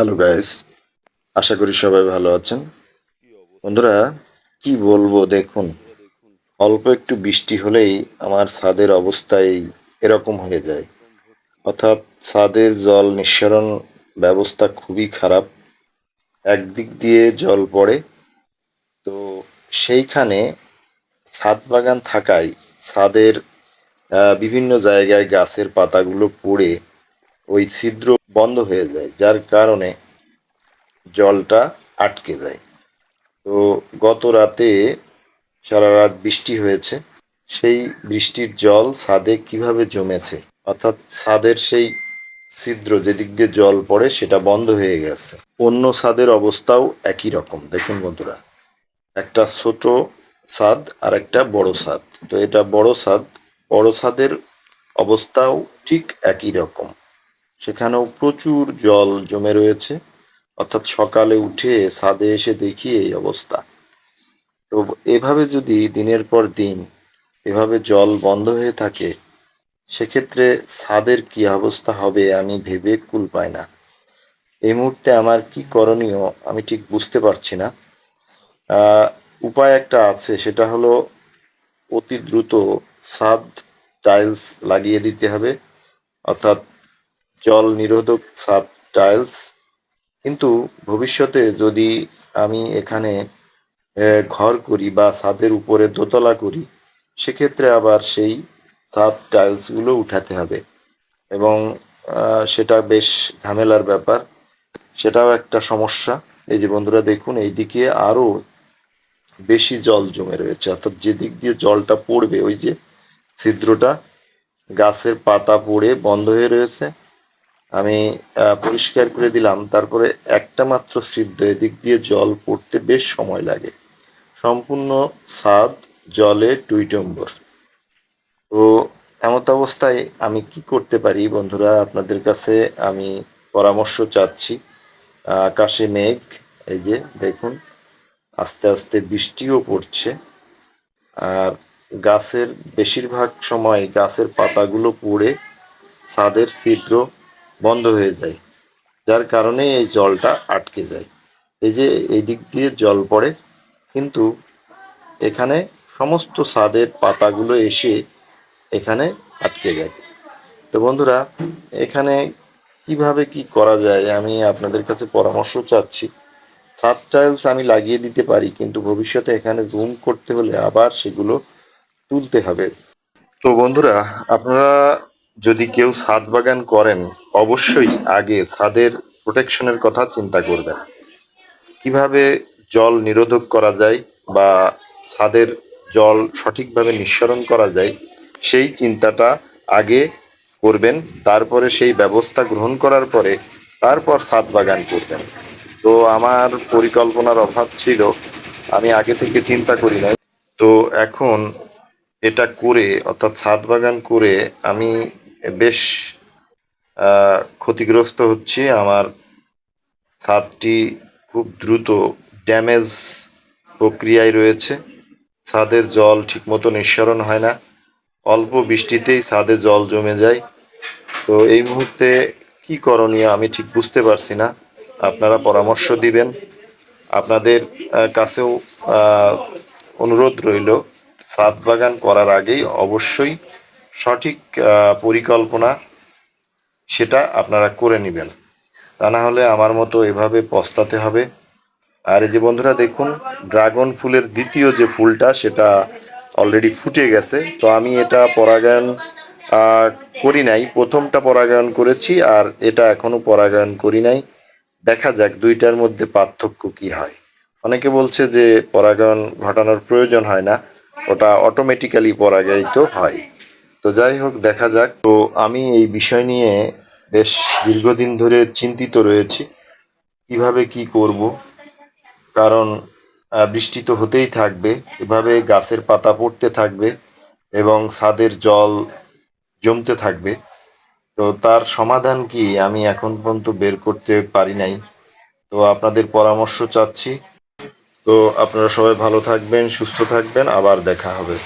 Hello guys আশা করি সবাই ভালো আছেন। বন্ধুরা, কি বলব, দেখুন, অল্প একটু বৃষ্টি হলেই আমার ছাদের অবস্থায় এরকম হয়ে যায়। অর্থাৎ ছাদের জল নিঃসরণ ব্যবস্থা খুবই খারাপ। একদিক দিয়ে জল পড়ে। তো সেইখানে ছাদ বাগান থাকায় ছাদের বিভিন্ন জায়গায় গাছের পাতাগুলো পড়ে ওই ছিদ্র বন্ধ হয়ে যায়, যার কারণে জলটা আটকে যায়। তো গত রাতে সারা রাত বৃষ্টি হয়েছে। সেই বৃষ্টির জল ছাদে কীভাবে জমেছে? অর্থাৎ ছাদের সেই ছিদ্র, যেদিক দিয়ে জল পড়ে, সেটা বন্ধ হয়ে গেছে। অন্য ছাদের অবস্থাও একই রকম। দেখুন বন্ধুরা, একটা ছোট ছাদ আর একটা বড় ছাদ। তো এটা বড় ছাদ, বড় ছাদের অবস্থাও ঠিক একই রকম। সেখানেও প্রচুর জল জমে রয়েছে। অর্থাৎ সকালে উঠে ছাদে এসে দেখি এই অবস্থা। তো এভাবে যদি দিনের পর দিন এভাবে জল বন্ধ হয়ে থাকে, সেক্ষেত্রে ছাদের কি অবস্থা হবে আমি ভেবে কুল পাই না। এই মুহূর্তে আমার কি করণীয় আমি ঠিক বুঝতে পারছি না। উপায় একটা আছে, সেটা হলো অতি দ্রুত ছাদ টাইলস লাগিয়ে দিতে হবে। অর্থাৎ জল নিরোধক ছাদ টাইলস কিন্তু ভবিষ্যতে যদি আমি এখানে ঘর করি বা ছাদের উপরে দোতলা করি, সেক্ষেত্রে আবার সেই ছাদ টাইলসগুলো উঠাতে হবে। এবং সেটা বেশ ঝামেলার ব্যাপার। সেটাও একটা সমস্যা। এই যে বন্ধুরা দেখুন এইদিকে আরও বেশি জল জমে রয়েছে। অর্থাৎ যেদিক দিয়ে জলটা পড়বে, ওই যে ছিদ্রটা, গাছের পাতা পড়ে বন্ধ হয়ে রয়েছে। আমি পরিষ্কার করে দিলাম। তারপরে একটা মাত্র সিদ্ধ এদিক দিয়ে জল পড়তে বেশ সময় লাগে। সম্পূর্ণ ছাদ জলে টুইটম্বর। তো এমত অবস্থায় আমি কি করতে পারি বন্ধুরা? আপনাদের কাছে আমি পরামর্শ চাচ্ছি। আকাশে মেঘ, এই যে দেখুন, আস্তে আস্তে বৃষ্টিও পড়ছে। আর গাছের, বেশিরভাগ সময় গাছের পাতাগুলো পড়ে, ছাদের ছিদ্র বন্ধ হয়ে যায়, যার কারণে এই জলটা আটকে যায়। এই যে এই দিক দিয়ে জল পড়ে, কিন্তু এখানে সমস্ত ছাদের পাতাগুলো এসে এখানে আটকে যায়। তো বন্ধুরা, এখানে কীভাবে কি করা যায়, আমি আপনাদের কাছে পরামর্শ চাচ্ছি। ছাদ টাইলস আমি লাগিয়ে দিতে পারি, কিন্তু ভবিষ্যতে এখানে রুম করতে হলে আবার সেগুলো তুলতে হবে। তো বন্ধুরা, আপনারা যদি কেউ ছাদ বাগান করেন, অবশ্যই আগে ছাদের প্রোটেকশনের কথা চিন্তা করবেন। কীভাবে জল নিরোধক করা যায় বা ছাদের জল সঠিকভাবে নিঃসরণ করা যায়, সেই চিন্তাটা আগে করবেন, তারপরে সেই ব্যবস্থা গ্রহণ করার পরে তারপর ছাদ বাগান করবেন। তো আমার পরিকল্পনার অভাব ছিল, আমি আগে থেকে চিন্তা করি নাই। তো এখন এটা করে, অর্থাৎ ছাদ বাগান করে আমি বেশ ক্ষতিগ্রস্ত হচ্ছি। আমার ছাদটি খুব দ্রুত ড্যামেজ প্রক্রিয়ায় রয়েছে। ছাদের জল ঠিকমতো নিঃসরণ হয় না। অল্প বৃষ্টিতেই ছাদে জল জমে যায়। তো এই মুহূর্তে কি করণীয় আমি ঠিক বুঝতে পারছি না। আপনারা পরামর্শ দিবেন। আপনাদের কাছেও অনুরোধ রইল। ছাদ বাগান করার আগেই অবশ্যই সঠিক পরিকল্পনা সেটা আপনারা করে নেবেন। তা না হলে আমার মতো এভাবে পস্তাতে হবে। আর এই যে বন্ধুরা দেখুন, ড্রাগন ফুলের দ্বিতীয় যে ফুলটা, সেটা অলরেডি ফুটে গেছে। তো আমি এটা পরাগায়ন করি নাই। প্রথমটা পরাগায়ন করেছি আর এটা এখনও পরাগায়ন করি নাই। দেখা যাক দুইটার মধ্যে পার্থক্য কি হয়। অনেকে বলছে যে পরাগায়ন ঘটানোর প্রয়োজন হয় না। ওটা অটোমেটিক্যালি পরাগায়িত হয়। তো যাই হোক, দেখা যাক। তো আমি এই বিষয় নিয়ে বেশ দীর্ঘদিন ধরে চিন্তিত রয়েছি, কীভাবে কি করব? কারণ বৃষ্টি তো হতেই থাকবে, এভাবে গাছের পাতা পড়তে থাকবে এবং ছাদের জল জমতে থাকবে। তো তার সমাধান কি আমি এখন পর্যন্ত বের করতে পারি নাই। তো আপনাদের পরামর্শ চাচ্ছি তো আপনারা সবাই ভালো থাকবেন সুস্থ থাকবেন আবার দেখা হবে।